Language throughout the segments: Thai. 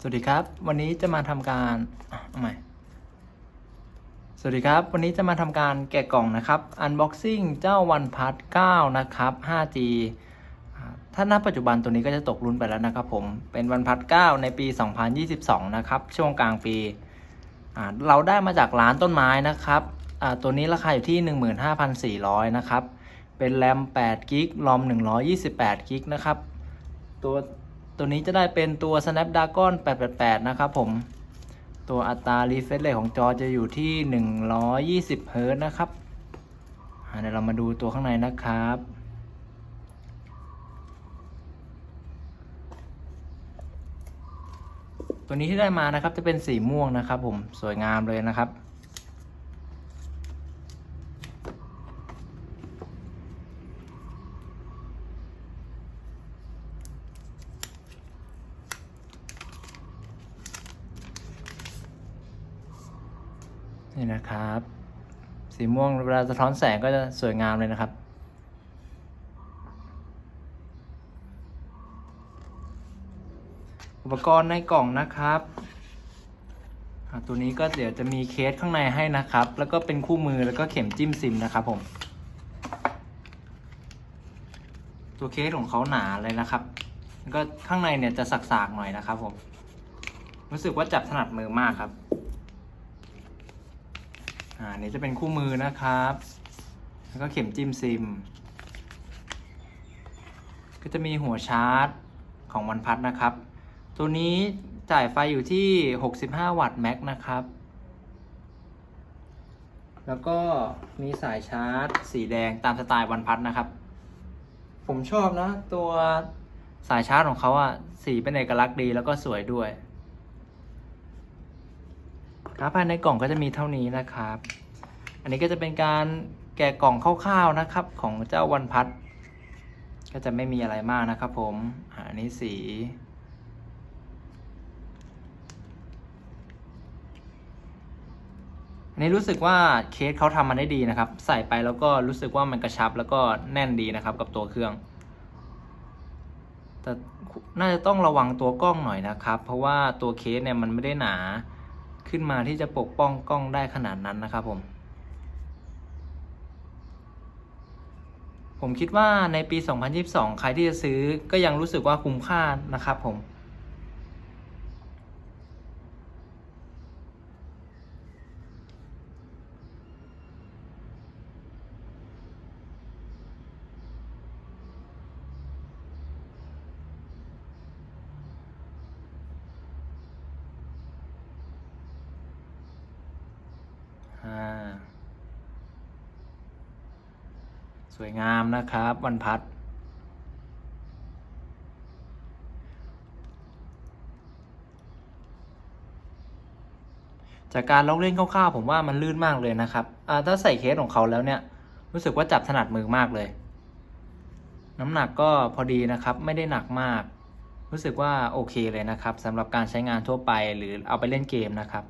สวัสดีครับ วันนี้จะมาทำการเอาใหม่สวัสดีครับ วันนี้จะมาทำการแกะกล่องนะครับ unboxing เจ้า OnePlus 9นะครับ 5G อ่าถ้าณปัจจุบันตัวนี้ก็จะตกรุ่นไปแล้วนะครับผมเป็น OnePlus 9ในปี 2022 นะครับ ช่วงกลางปีเราได้มาจากร้านต้นไม้นะครับตัวนี้ราคาอยู่ที่ 15,400 นะครับ เป็นแรม8กิกรอม128กิกนะครับ ตัว ตัวนี้จะได้เป็นตัว Snapdragon 888 นะครับผม ตัวอัตรา refresh rate ของจอจะอยู่ที่ 120 Hz นะครับเดี๋ยวเรามาดูตัวข้างในนะครับตัวนี้ที่ได้มานะครับจะเป็นสีม่วงนะครับผมสวยงามเลยนะครับ นี่นะครับ สีม่วงเวลาสะท้อนแสงก็จะสวยงามเลยนะครับ อุปกรณ์ในกล่องนะครับตัวนี้ก็เดี๋ยวจะมีเคสข้างในให้นะครับ แล้วก็เป็นคู่มือแล้วก็เข็มจิ้มซิมนะครับผม ตัวเคสของเขาหนาเลยนะครับ แล้วก็ข้างในเนี่ยจะสักๆหน่อยนะครับผม รู้สึกว่าจับถนัดมือมากครับ อ่านี่จะเป็นคู่มือนะครับ แล้วก็เข็มจิ้มซิม ก็จะมีหัวชาร์จของวันพัดนะครับ ตัวนี้จ่ายไฟอยู่ที่ 65 วัตต์แม็กนะครับ แล้วก็มีสายชาร์จ สีแดงตามสไตล์วันพัดนะครับ ผมชอบนะ ตัวสายชาร์จของเขาอะสีเป็นเอกลักษณ์ดีแล้วก็สวยด้วย ครับภายในกล่องก็จะมีเท่านี้นะครับ อันนี้ก็จะเป็นการแกะกล่องคร่าวๆนะครับ ของเจ้าวันพัด ก็จะไม่มีอะไรมากนะครับ ผมอาอันนี้สี อันนี้รู้สึกว่าเคสเขาทำมาได้ดีนะครับ ใส่ไปแล้วก็รู้สึกว่ามันกระชับแล้วก็แน่นดีนะครับ กับตัวเครื่องแต่น่าจะต้องระวังตัวกล้องหน่อยนะครับ เพราะว่าตัวเคสเนี่ยมันไม่ได้หนา ขึ้นมาที่จะปกป้องกล้องได้ขนาดนั้นนะครับผม ผมคิดว่าในปี 2022 ใครที่จะซื้อก็ยังรู้สึกว่าคุ้มค่านะครับผม อ่า สวยงามนะครับ วันพัด จากการลองเล่นคร่าวๆผมว่ามันลื่นมากเลยนะครับถ้าใส่เคสของเขาแล้วเนี่ยรู้สึกว่าจับถนัดมือมากเลย น้ำหนักก็พอดีนะครับไม่ได้หนักมาก รู้สึกว่าโอเคเลยนะครับสำหรับการใช้งานทั่วไปหรือเอาไปเล่นเกมนะครับ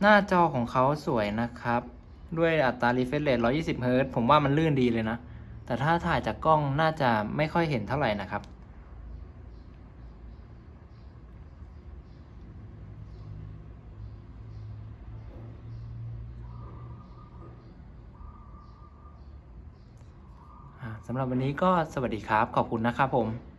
หน้าจอของเขาสวยนะครับ ด้วยอัตรา refresh rate 120 เฮิรตซ์ผมว่ามันลื่นดีเลยนะ แต่ถ้าถ่ายจากกล้องน่าจะไม่ค่อยเห็นเท่าไหร่นะครับ สำหรับวันนี้ก็สวัสดีครับ ขอบคุณนะครับผม